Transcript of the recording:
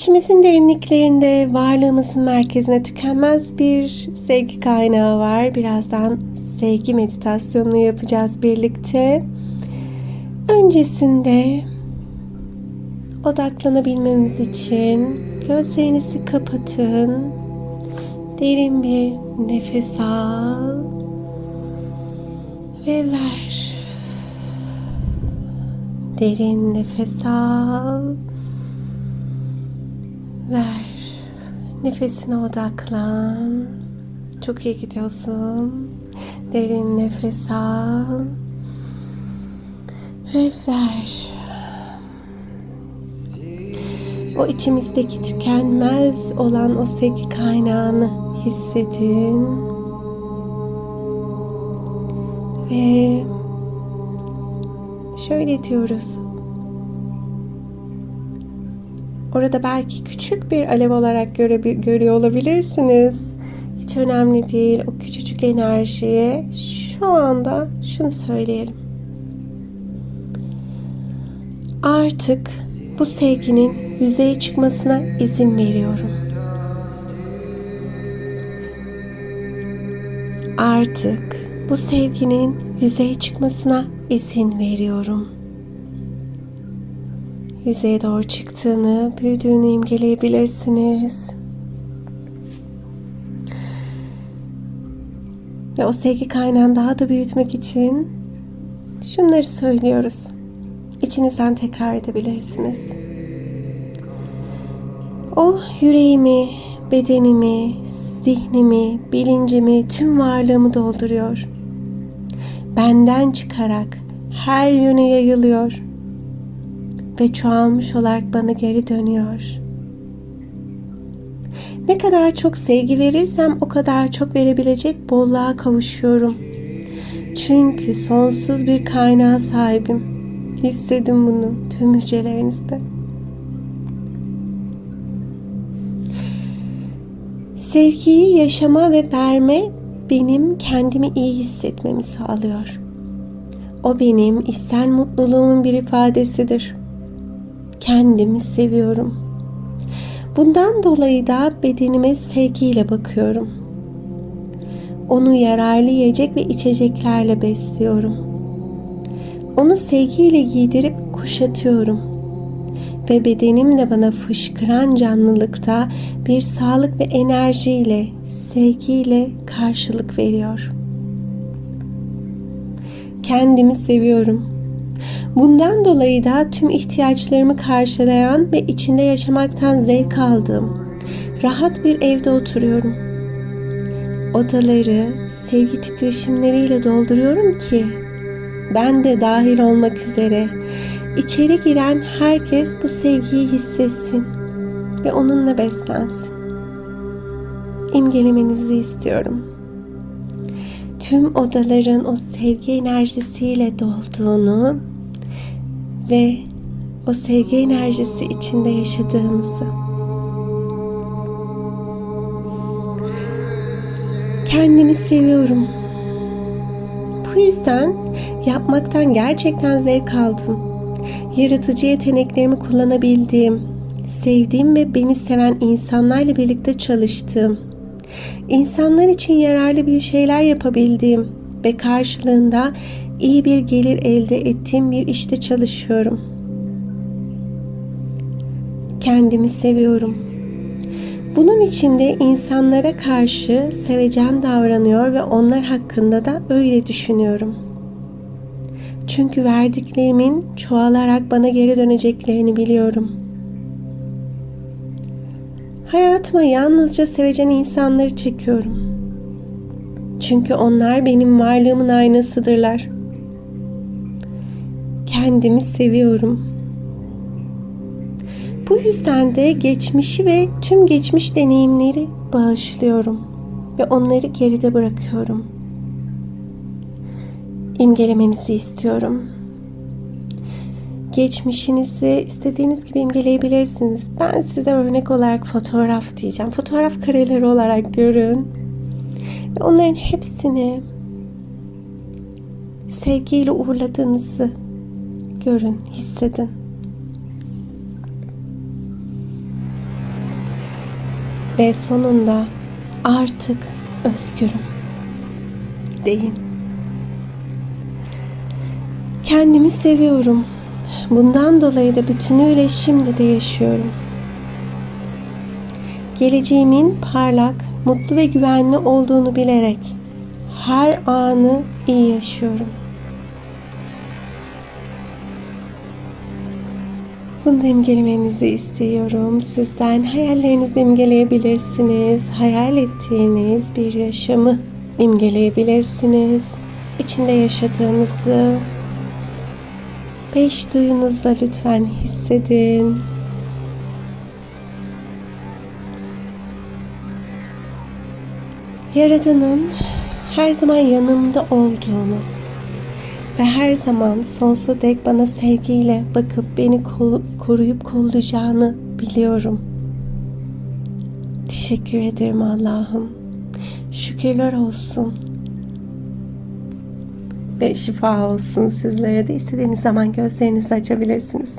İçimizin derinliklerinde varlığımızın merkezine tükenmez bir sevgi kaynağı var. Birazdan sevgi meditasyonunu yapacağız birlikte. Öncesinde odaklanabilmemiz için gözlerinizi kapatın. Derin bir nefes al ve ver. Derin nefes al. Ver. Nefesine odaklan. Çok iyi gidiyorsun. Derin nefes al. Ve ver. O içimizdeki tükenmez olan o sevgi kaynağını hissedin. Ve şöyle diyoruz. Orada belki küçük bir alev olarak göre, görüyor olabilirsiniz. Hiç önemli değil. O küçücük enerjiye şu anda şunu söyleyelim. Artık bu sevginin yüzeye çıkmasına izin veriyorum. Artık bu sevginin yüzeye çıkmasına izin veriyorum. Yüzeye doğru çıktığını, büyüdüğünü imgeleyebilirsiniz. Ve o sevgi kaynağını daha da büyütmek için şunları söylüyoruz. İçinizden tekrar edebilirsiniz. O yüreğimi, bedenimi, zihnimi, bilincimi, tüm varlığımı dolduruyor. Benden çıkarak her yöne yayılıyor ve çoğalmış olarak bana geri dönüyor. Ne kadar çok sevgi verirsem o kadar çok verebilecek bolluğa kavuşuyorum. Çünkü sonsuz bir kaynağa sahibim. Hissedin bunu tüm hücrelerinizde. Sevgiyi yaşama ve verme benim kendimi iyi hissetmemi sağlıyor. O benim içsel mutluluğumun bir ifadesidir. Kendimi seviyorum. Bundan dolayı da bedenime sevgiyle bakıyorum. Onu yararlı yiyecek ve içeceklerle besliyorum. Onu sevgiyle giydirip kuşatıyorum ve bedenim de bana fışkıran canlılıkta bir sağlık ve enerjiyle, sevgiyle karşılık veriyor. Kendimi seviyorum. Bundan dolayı da tüm ihtiyaçlarımı karşılayan ve içinde yaşamaktan zevk aldığım rahat bir evde oturuyorum. Odaları sevgi titreşimleriyle dolduruyorum ki ben de dahil olmak üzere İçeri giren herkes bu sevgiyi hissetsin ve onunla beslensin. İmgelemenizi istiyorum. Tüm odaların o sevgi enerjisiyle dolduğunu ve o sevgi enerjisi içinde yaşadığınızı. Kendimi seviyorum. Bu yüzden yapmaktan gerçekten zevk aldım yaratıcı yeteneklerimi kullanabildiğim, sevdiğim ve beni seven insanlarla birlikte çalıştığım, insanlar için yararlı bir şeyler yapabildiğim ve karşılığında iyi bir gelir elde ettiğim bir işte çalışıyorum. Kendimi seviyorum. Bunun için de insanlara karşı sevecen davranıyor ve onlar hakkında da öyle düşünüyorum.'' Çünkü verdiklerimin çoğalarak bana geri döneceklerini biliyorum. Hayatıma yalnızca sevecen insanları çekiyorum. Çünkü onlar benim varlığımın aynasıdırlar. Kendimi seviyorum. Bu yüzden de geçmişi ve tüm geçmiş deneyimleri bağışlıyorum ve onları geride bırakıyorum.'' imgelemenizi istiyorum. Geçmişinizi istediğiniz gibi imgeleyebilirsiniz. Ben size örnek olarak fotoğraf diyeceğim. Fotoğraf kareleri olarak görün. Ve onların hepsini sevgiyle uğurladığınızı görün, hissedin. ve sonunda artık özgürüm. Deyin. Kendimi seviyorum. Bundan dolayı da bütünüyle şimdi de yaşıyorum. Geleceğimin parlak, mutlu ve güvenli olduğunu bilerek her anı iyi yaşıyorum. Bunu imgelemenizi istiyorum. Sizden hayallerinizi imgeleyebilirsiniz. Hayal ettiğiniz bir yaşamı imgeleyebilirsiniz. İçinde yaşadığınızı beş duyunuzla lütfen hissedin. Yaradan'ın her zaman yanımda olduğunu ve her zaman sonsuza dek bana sevgiyle bakıp beni kol- koruyup kollayacağını biliyorum. Teşekkür ederim Allah'ım. Şükürler olsun. Ve şifa olsun sizlere de istediğiniz zaman gözlerinizi açabilirsiniz.